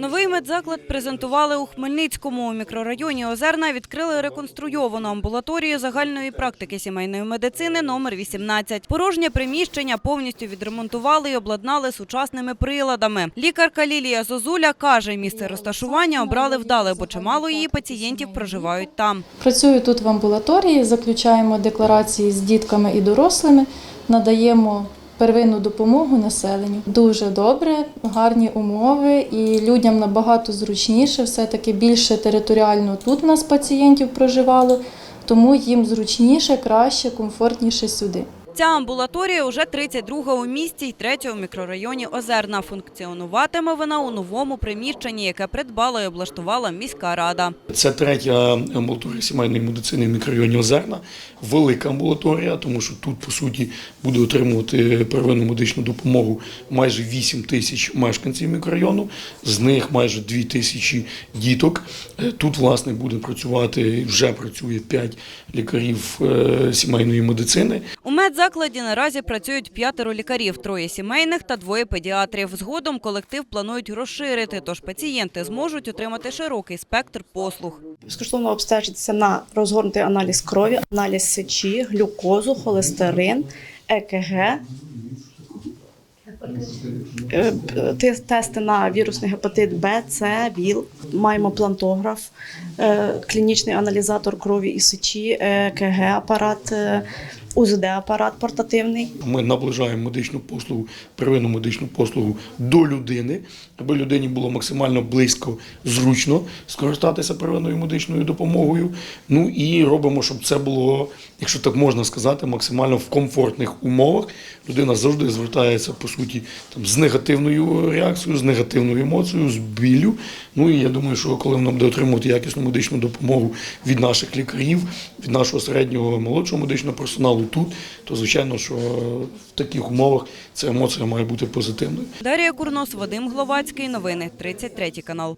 Новий медзаклад презентували у Хмельницькому. У мікрорайоні Озерна відкрили реконструйовану амбулаторію загальної практики сімейної медицини номер 18. Порожнє приміщення повністю відремонтували і обладнали сучасними приладами. Лікарка Лілія Зозуля каже, місце розташування обрали вдале, бо чимало її пацієнтів проживають там. Працюю тут в амбулаторії, заключаємо декларації з дітками і дорослими, надаємо первинну допомогу населенню. Дуже добре, гарні умови і людям набагато зручніше, все-таки більше територіально тут у нас пацієнтів проживало, тому їм зручніше, краще, комфортніше сюди. Ця амбулаторія уже 32 у місті й третя у мікрорайоні Озерна. Функціонуватиме вона у новому приміщенні, яке придбала і облаштувала міська рада. Це третя амбулаторія сімейної медицини в мікрорайоні Озерна. Велика амбулаторія, тому що тут, по суті, буде отримувати первинну медичну допомогу майже 8 тисяч мешканців мікрорайону, з них майже 2 тисячі діток. Е, Тут, власне, буде працювати, вже працює 5 лікарів е, сімейної медицини. У медзакладі наразі працюють п'ятеро лікарів, троє сімейних та двоє педіатрів. Згодом колектив планують розширити, тож пацієнти зможуть отримати широкий спектр послуг. безкоштовно обстежитися на розгорнутий аналіз крові, аналіз сечі, глюкозу, холестерин, ЕКГ, е, тести на вірусний гепатит Б, С, ВІЛ. Маємо плантограф, е, клінічний аналізатор крові і сечі, е, УЗД-апарат портативний. Ми наближаємо медичну послугу, первинну медичну послугу до людини, аби людині було максимально близько, зручно скористатися первинною медичною допомогою. Ну і робимо, щоб це було, якщо так можна сказати, максимально в комфортних умовах. Людина завжди звертається по суті там з негативною реакцією, з негативною емоцією, з біллю. Ну і я думаю, що коли вона буде отримувати якісну медичну допомогу від наших лікарів, від нашого середнього молодшого медичного персоналу тут, то звичайно, що в таких умовах ця емоція має бути позитивною. Дар'я Курнос, Вадим Гловацький. Новини 33 канал.